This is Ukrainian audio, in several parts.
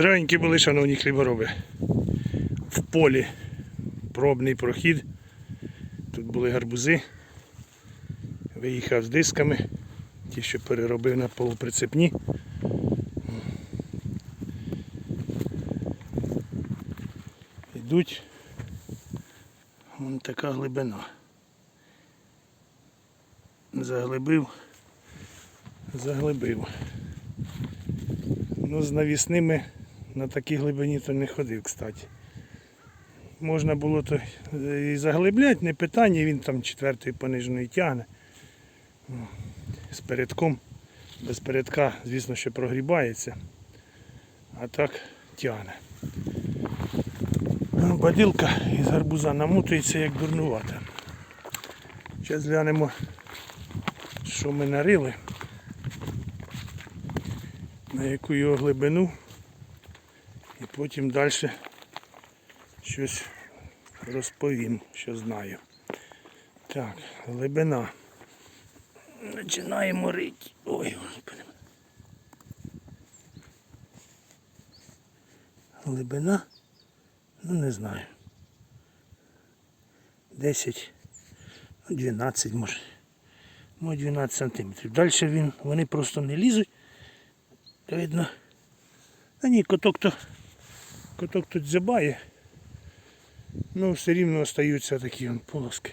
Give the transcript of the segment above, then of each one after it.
Здоровенькі були, шановні хлібороби. В полі пробний прохід. Тут були гарбузи. Виїхав з дисками. Ті, що переробив на полуприцепні. Йдуть. Вон така глибина. Заглибив. Заглибив. Ну, з навісними на такій глибині то не ходив, кстати. Можна було то і заглибляти, не питання, він там четвертої пониженої тягне. Ну, З передком. Без передка, звісно, що прогрібається. А так тягне. Ну, Бадилка із гарбуза намотується як дурнувата. Зараз глянемо, що ми нарили на яку його глибину і потім далі щось розповім, що знаю. Так, глибина. Починаємо рити. Ой, господи. Глибина? Ну не знаю. 10, ну 12 може. Може 12 сантиметрів. Далі він, вони просто не лізуть. Видно. А ні, коток то коток тут дзябає. Ну все рівно остаються такі вон полоски.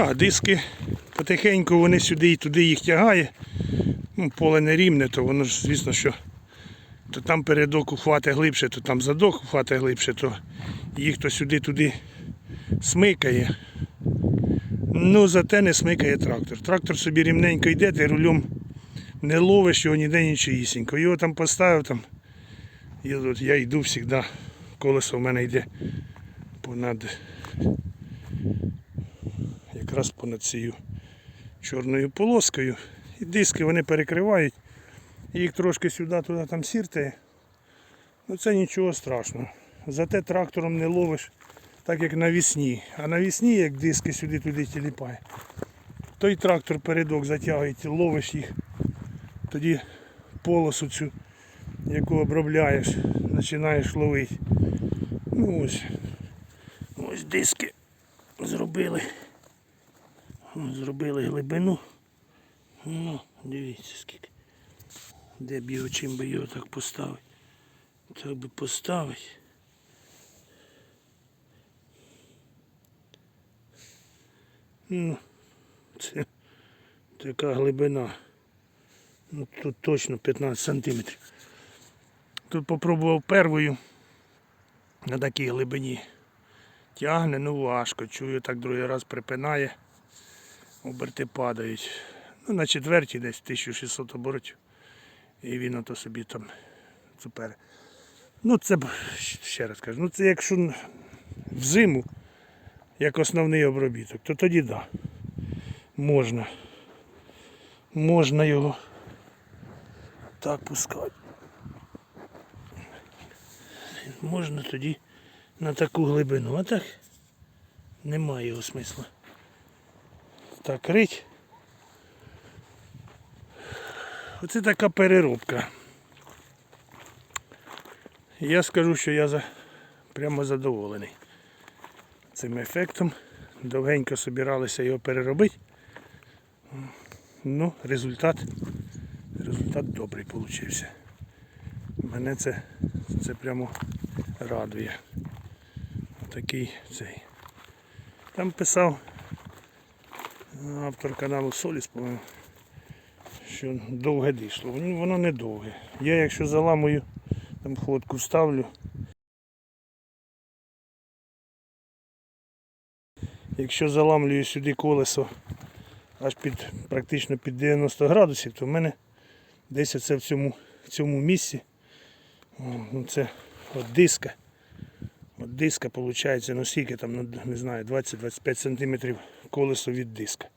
Так, диски потихеньку вони сюди і туди їх тягає. Ну, поле не рівне, то воно ж, звісно, що то там передок ухвати глибше, то там задок ухвати глибше, то їх то сюди-туди смикає. Ну, зате не смикає трактор. Трактор собі рівненько йде, ти рулем не ловиш його ніде нічиїсінько. Його там поставив там. І от я йду завжди, колесо в мене йде понад якраз понад цією чорною полоскою. І диски вони перекривають. Їх трошки сюди, туди там сіртає. Ну це нічого страшного. Зате трактором не ловиш, так як навісні. А навісні, як диски сюди-туди тіліпає. Той трактор передок затягує, ловиш їх. Тоді полосу цю, яку обробляєш, починаєш ловити. Ну ось. Ось диски зробили. Зробили глибину. Ну, дивіться скільки. Де б його, чим би його так поставити. Так би поставити. Ну, це така глибина. Ну, тут точно 15 сантиметрів. Тут попробував первою на такій глибині. Тягне, ну важко. Чую, так другий раз припинає. Оберти падають. Ну, на четвертій десь 1600 оборотів. І він ото собі там супер. Ну, це ще раз кажу, ну це якщо взиму, як основний обробіток, то тоді. Да. Можна. Можна його так пускати. Можна тоді на таку глибину, а так немає його смисла. Так рить. Оце така переробка. Я скажу, що я за... прямо задоволений цим ефектом. Довгенько собиралися його переробити. Ну, результат, результат добрий вийшов. Мене це, це прямо радує. Такий цей. Там писав автор каналу Соліс, що довге дійшло. Воно не довге. Я якщо заламую, там ходку ставлю. Якщо заламлюю сюди колесо аж під практично під 90 градусів, то в мене десь оце в цьому, в цьому місці. Ну це от диска. От диска виходить, ну скільки там, ну, не знаю, 20-25 см колесо від диска.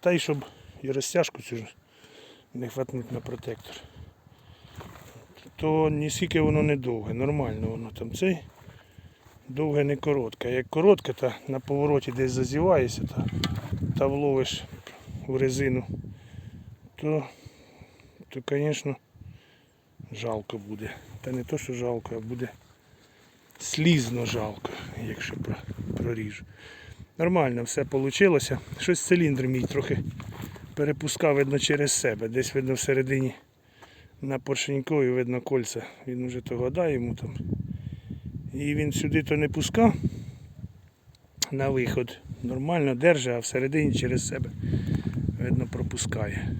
Та й щоб і розтяжку цю ж не хватнуть на протектор. То ніскільки воно не довге, нормально воно там цей. Довге не коротке. Як коротке, то на повороті десь зазіваєшся та, та вловиш в резину, то, то, звісно, жалко буде. Та не то, що жалко, а буде слізно жалко, якщо проріжу. Нормально все вийшло. Щось циліндр мій трохи перепускав, видно, через себе. Десь видно всередині на поршенькові видно кольця. Він вже то года йому там. І він сюди то не пускав на виход. Нормально держить, а всередині через себе видно пропускає.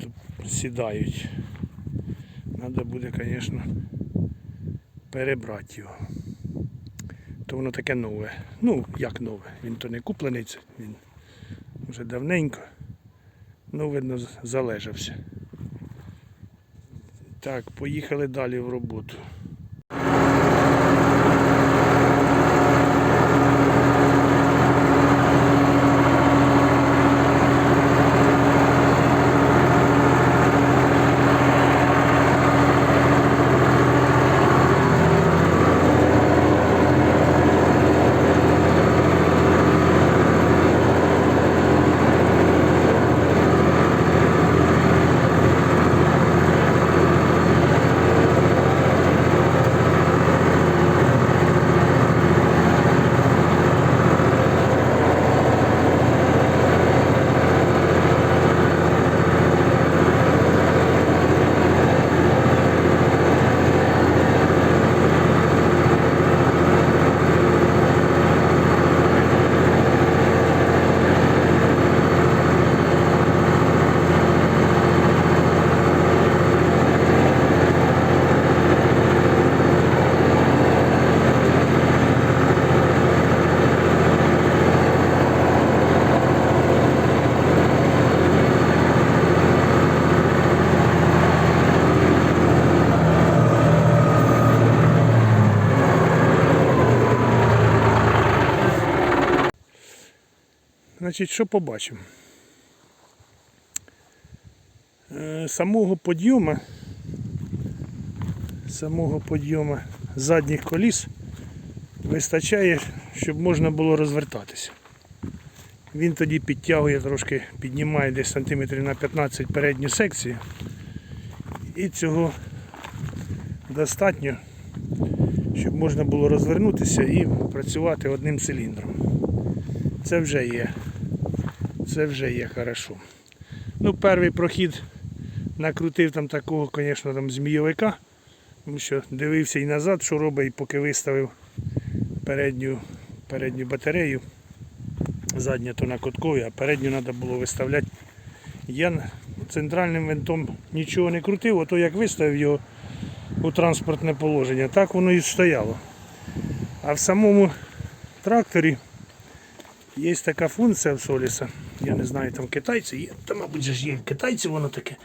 Тут сідають. Треба буде, звісно, перебрати його. То воно таке нове. Ну, як нове. Він то не куплений, він вже давненько. Ну, видно, залежався. Так, поїхали далі в роботу. Значить, що побачимо? Е, Самого підйому, самого підйому задніх коліс вистачає, щоб можна було розвертатися. Він тоді підтягує трошки, піднімає десь сантиметрів на 15 передню секцію. І цього достатньо, щоб можна було розвернутися і працювати одним циліндром. Це вже є. Це вже є хорошо. Ну, перший прохід накрутив там такого, звісно, там змійовика. Тому що дивився і назад, що робить, і поки виставив передню, передню батарею. Задня то на коткові, а передню треба було виставляти. Я центральним винтом нічого не крутив, ото як виставив його у транспортне положення, так воно і стояло. А в самому тракторі є така функція в Соліса. Я не знаю, там китайці є. Та, мабуть, же ж є китайці воно таке.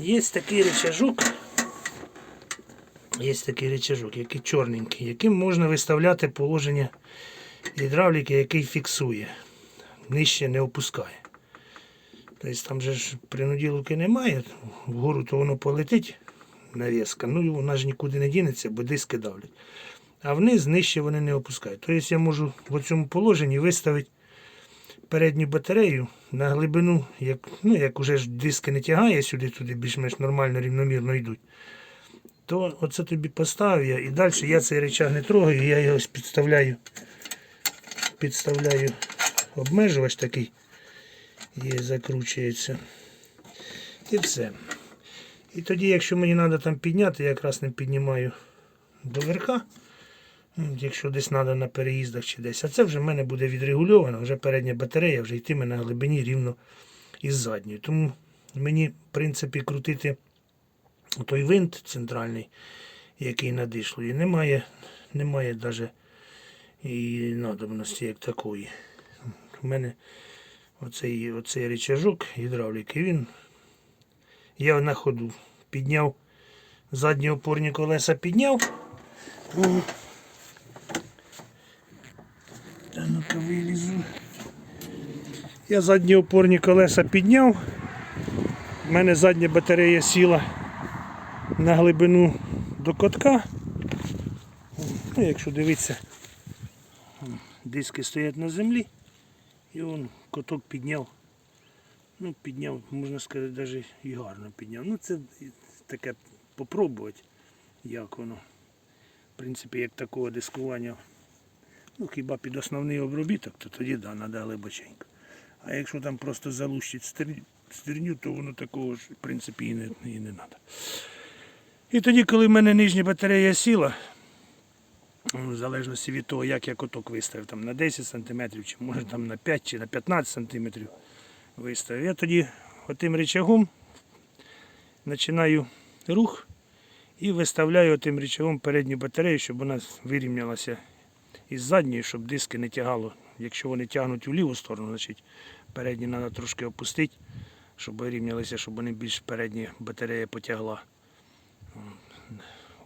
Є такий речажок. Є такий речажок, який чорненький, яким можна виставляти положення гідравліки, який фіксує. Нижче не опускає. Тобто там же ж принуділки немає, вгору то воно полетить нарізка, ну вона ж нікуди не дінеться, бо диски давлять. А вниз нижче вони не опускають. Тобто я можу в цьому положенні виставити передню батарею на глибину, як, ну, як уже ж диски не тягає сюди, туди більш-менш нормально, рівномірно йдуть. То оце тобі поставив я і далі я цей речаг не трогаю, я його підставляю, підставляю обмежувач такий є, закручується. І все. І тоді, якщо мені треба там підняти, я якраз не піднімаю до верха. Якщо десь треба на переїздах чи десь. А це вже в мене буде відрегульовано, вже передня батарея вже йтиме на глибині рівно із задньої. Тому мені, в принципі, крутити той винт центральний, який надишло, немає, немає навіть і надобності як такої. У мене оцей, оцей рычажок гідравліки, він я на ходу підняв задні опорні колеса підняв. О. Вилізу. Я задні опорні колеса підняв. У мене задня батарея сіла на глибину до котка. Ну, якщо дивитися, диски стоять на землі. І он коток підняв. Ну, підняв, можна сказати, навіть і гарно підняв. Ну, це таке попробувати, як воно. В принципі, як такого дискування. Ну, хіба під основний обробіток, то тоді да, треба глибоченько. А якщо там просто залущить стерню, то воно такого ж, в принципі, і не, і треба. І тоді, коли в мене нижня батарея сіла, ну, в залежності від того, як я коток виставив, там на 10 см, чи може там на 5 чи на 15 см виставив. Я тоді отим рычагом починаю рух і виставляю тим рычагом передню батарею, щоб вона вирівнялася із задньої, щоб диски не тягало. Якщо вони тягнуть у ліву сторону, значить передні треба трошки опустити, щоб вирівнялися, щоб вони більш передня батарея потягла,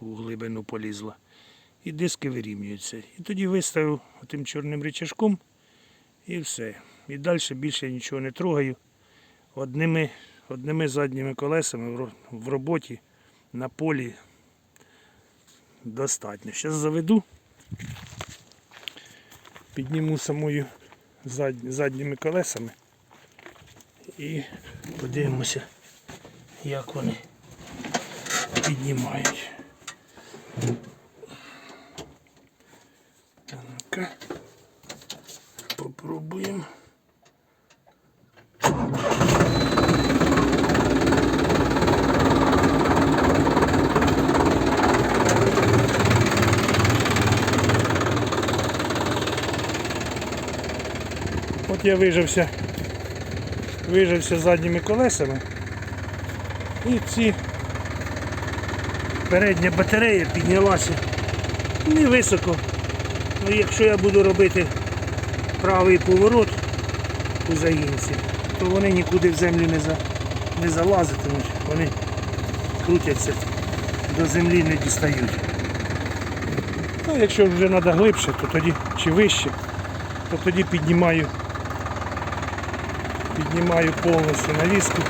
у глибину полізла. І диски вирівнюються. І тоді виставив тим чорним рычажком і все. І далі більше нічого не трогаю. Одними, одними задніми колесами в роботі на полі достатньо. Зараз заведу, підніму самою зад- задніми колесами і подивимося, як вони піднімають. Так. От я вижився, вижився задніми колесами. І ці передня батарея піднялася невисоко. Ну, якщо я буду робити правий поворот у заїнці, то вони нікуди в землю не, за, не залазитимуть, вони крутяться до землі не дістають. Ну, якщо вже треба глибше, то тоді чи вище, то тоді піднімаю, піднімаю повністю навіску.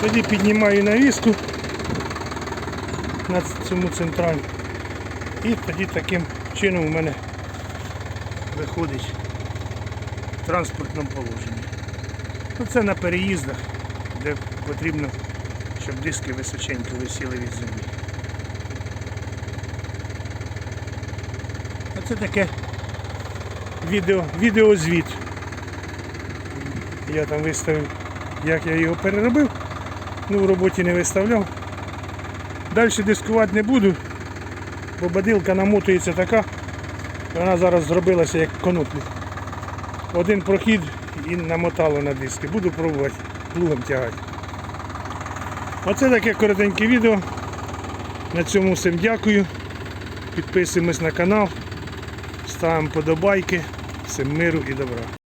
Тоді піднімаю навіску на цьому центральному. І тоді таким чином у мене виходить в транспортному положенні. Ну, це на переїздах, де потрібно, щоб диски височенько висіли від землі. А це таке відео, відеозвіт. Я там виставив, як я його переробив. Ну, в роботі не виставляв. Далі дискувати не буду, бо бадилка намотується така, вона зараз зробилася як коноплі. Один прохід і намотало на диски. Буду пробувати плугом тягати. Оце таке коротеньке відео. На цьому всім дякую. Підписуємось на канал, ставимо подобайки. Всім миру і добра.